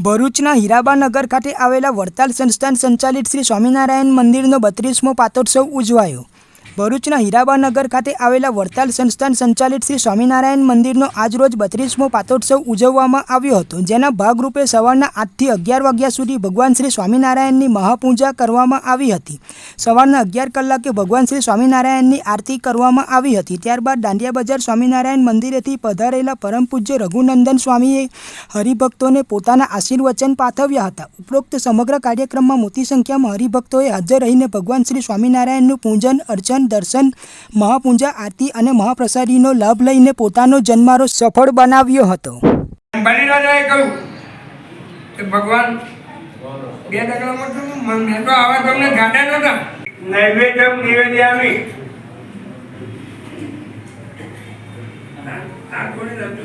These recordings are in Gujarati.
ભરૂચના હીરાબા નગર ખાતે આવેલા વડતાલ સંસ્થાન સંચાલિત શ્રી સ્વામિનારાયણ મંદિરનો બત્રીસમો પાતોત્સવ ઉજવાયો. ભરૂચના હીરાબાનગર ખાતે આવેલા વડતાલ સંસ્થાન સંચાલિત શ્રી સ્વામિનારાયણ મંદિરનો આજરોજ બત્રીસમો પાતોત્સવ ઉજવવામાં આવ્યો હતો, જેના ભાગરૂપે સવારના આઠથી અગિયાર વાગ્યા સુધી ભગવાન શ્રી સ્વામિનારાયણની મહાપૂજા કરવામાં આવી હતી. સવારના અગિયાર કલાકે ભગવાન શ્રી સ્વામિનારાયણની આરતી કરવામાં આવી હતી, ત્યારબાદ દાંડિયા બજાર સ્વામિનારાયણ મંદિરેથી પધારેલા પરમ પૂજ્ય રઘુનંદન સ્વામીએ હરિભક્તોને પોતાના આશીર્વચન પાઠવ્યા હતા. ઉપરોક્ત સમગ્ર કાર્યક્રમમાં મોટી સંખ્યામાં હરિભક્તોએ હાજર રહીને ભગવાન શ્રી સ્વામિનારાયણનું પૂજન અર્ચન દર્શન મહાપૂજા આરતી અને મહાપ્રસાદીનો લાભ લઈને પોતાનો જન્મારો સફળ બનાવ્યો હતો. બલિરાજાએ કહ્યું કે ભગવાન બે ડગલામાં તો મેં તો આવા તમને ગાડા નતા નૈવેદ્યમ નિવેદ્યામી આ કોને રાખજો.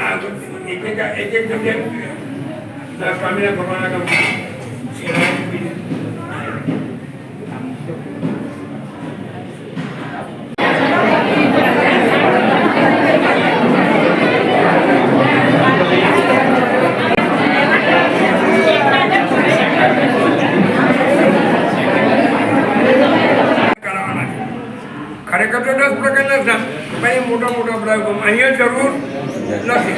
આ એક એક એક એક જગ્યાએ સ્વામીના ભગવાનના કામ કરાવવાના છે દસ પ્રકારના સ્નાન પણ એ મોટા મોટા પ્રયોગો અહીંયા જરૂર નથી.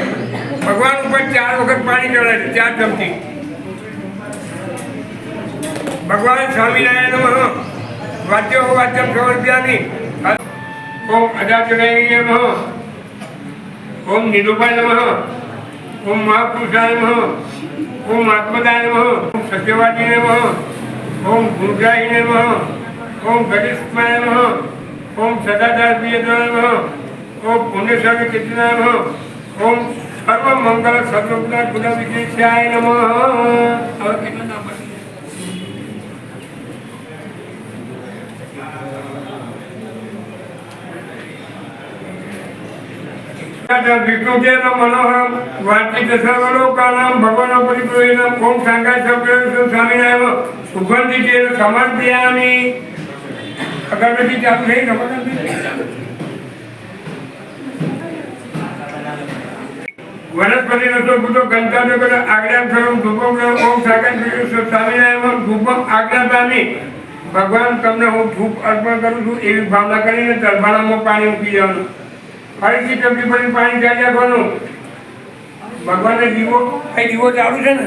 ભગવાન ઉપર ચાર વખત પાણી ચડાય છે, ચાર ચમચી. ભગવાન સ્વામિનારાયણ નમઃ. વાદ્ય હો વાદ્યમ સમર્પ્યામિ ઓમ અજાચરાય નમઃ. ઓમ નિરૂપાય નમઃ. ઓમ મહાપુરુષાય નમઃ. ઓમ આત્મદાય નમઃ. ઓમ સત્યવાદી નમઃ. ઓમ ગુરુજાય નમઃ. ઓમ ગણેશમાય નમઃ. સદાચાર પ્રિયદાય નમઃ ઓમ પુણ્યસ્વામી ચિત્તનાય નમઃ ઓમ સર્વ મંગળ સર્વગુણ ગુણ વિજય નમઃ હવે કેટલા નામ બની? વિષ્ણુજેન મનોહરમ વાચિત સર્વલોકાનામ ભગવાન પરિપ્રયોજનમ ઓમ સાંગાય સપ્રયોજન સ્વામિનારાયણ સુગંધિ તેલ સમર્પયામિ અગરબત્તી ચાલુ થઈ વનસ્પતિ રસો બુદ્ધો ગંતાનો કરે આજ્ઞા પામી. ભગવાન, તમને હું ધૂપ અર્પણ કરું છું એવી ભાવના કરીને તરબાણામાં પાણી મૂકી જવાનું ફરીથી ટપકી પડી પાણી ચાલી રાખવાનું ભગવાનને દીવો એ દીવો ચાલુ છે ને?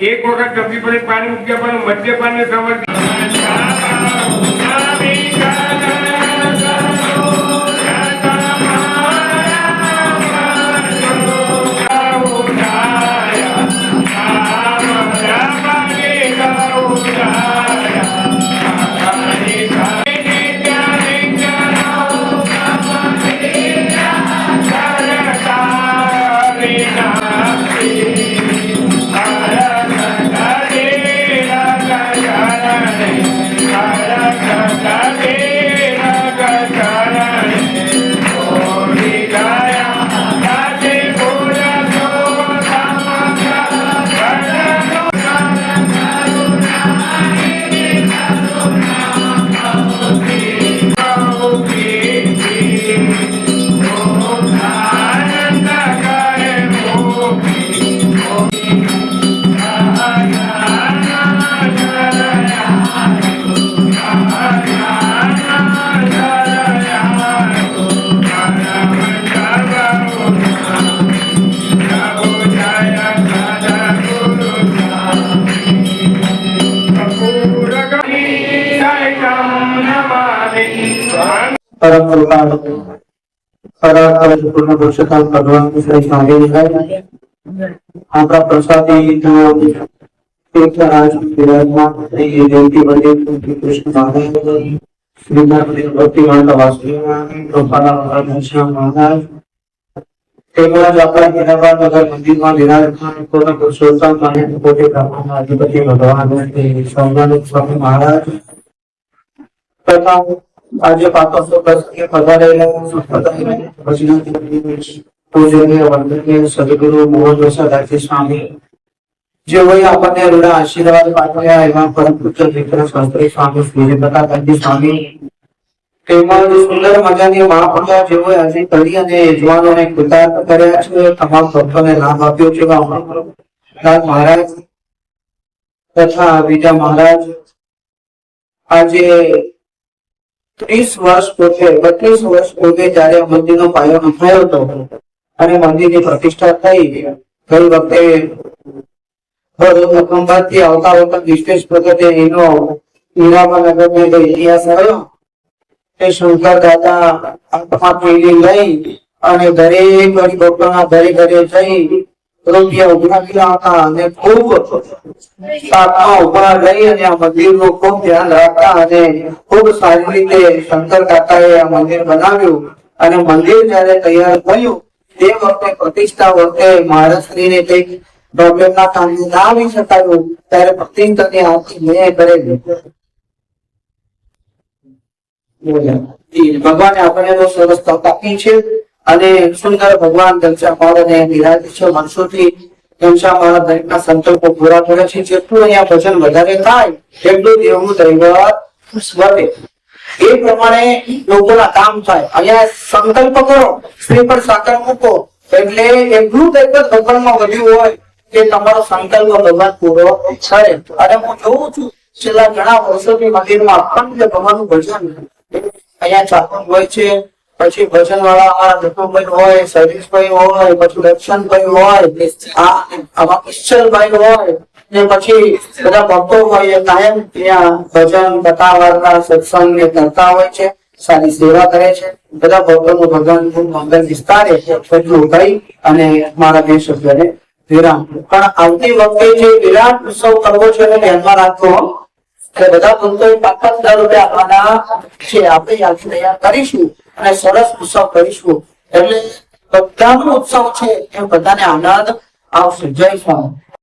એક વખત પડી પાણી પણ મધ્ય પાણી પરમ કૃપાળુ ખરા ખરા પૂર્ણ પુરુષોત્તમ ભગવાન શ્રી સ્વામિનારાયણ આપણા પ્રસાદી એક આજ વિરાજમાન થઈ દેવકી વડે કૃષ્ણ મહારાજ શ્રીનાથ ભક્તિ માતા વાસુદેવ ગોપાલ ઘનશ્યામ મહારાજ તેમજ આપણા હીરાબા નગર મંદિરમાં વિરાજમાન પૂર્ણ પુરુષોત્તમ અને કોટી બ્રહ્માંડના અધિપતિ ભગવાન શ્રી સોમનાથ સ્વામી મહારાજ તથા આજે યજમાનોને કૃતાર્થ કર્યા છે. તમામ ભક્તોને લાભ આપ્યો છે. મહારાજ તથા બીજા મહારાજ આજે ત્રીસ વર્ષ પૂર્વે, બત્રીસ વર્ષ પૂર્વે જયારે મંદિરનો પાયો નખાયો હતો અને મંદિરની પ્રતિષ્ઠા થઈ, ગઈ વખતે થી આવતા આવતા વિશેષ પ્રગટે એનો હીરામા નગરનો જે ઇતિહાસ આવ્યો તે શંકર દાદા આત્મા લઈ અને દરેક હરિભક્તોના ઘરે ઘરે જઈ રૂપિયા ઉઘરાવેલા હતા અને ખૂબ સ્થાપના ઊભા રહી અને આ મંદિરનું ખૂબ ધ્યાન રાખતા અને ખૂબ સારી રીતે શંકર કાકાએ આ મંદિર બનાવ્યું અને મંદિર જયારે તૈયાર થયું, તે વખતે પ્રતિષ્ઠા વખતે મહારાષ્ટ્રીને કંઈક પ્રોબ્લેમ ના કારણે ના આવી શકાયું, ત્યારે પ્રતિષ્ઠાની આરતી મેં કરેલી ભગવાને આપણને બહુ સરસ તક આપી છે. અને સુંદર ભગવાન ઘનશ્યામ બિરાજે છે મનસુથી ઘનશ્યામ દરેકના સંકલ્પો પૂરા કરે છે. જેટલું અહીંયા ભજન વધારે થાય એટલું દેવનું દૈવત વધે. એ પ્રમાણે લોકોના કામ થાય. અહીંયા સંકલ્પ કરો, સ્ત્રી પર સાકર મૂકો. એટલે એટલું દૈવત ભગવાનમાં વધ્યું હોય કે તમારો સંકલ્પ ભગવાન પૂરો થાય. અને હું જોઉં છું, છેલ્લા ઘણા વર્ષોથી મંદિરમાં અખંડ ભગવાનનું ભજન અહીંયા ચાલુ હોય છે. પછી ભજન વાળા અમારા હોય સરીશભાઈ હોય, પછી દર્શનભાઈ હોય આમાં હોય, ને પછી બધા ભક્તો હોય કાયમ ત્યાં ભજન કથા સત્સંગ ને કરતા હોય છે, સારી સેવા કરે છે. બધા ભક્તોનું ભગવાન મંગલ વિસ્તારે એટલું કહી અને મારા બે શબ્દને વિરામ. પણ આવતી વખતે જે વિરામ ઉત્સવ કરવો છે એને ધ્યાનમાં રાખવો કે બધા ભક્તોએ પાંચ પાંચ હજાર રૂપિયા આપવાના છે. આપણે યાદી તૈયાર કરીશું અને સરસ ઉત્સવ કરીશું. એટલે બધાનો ઉત્સવ છે એ બધાને આનંદ આવશે. જય સ્વામી.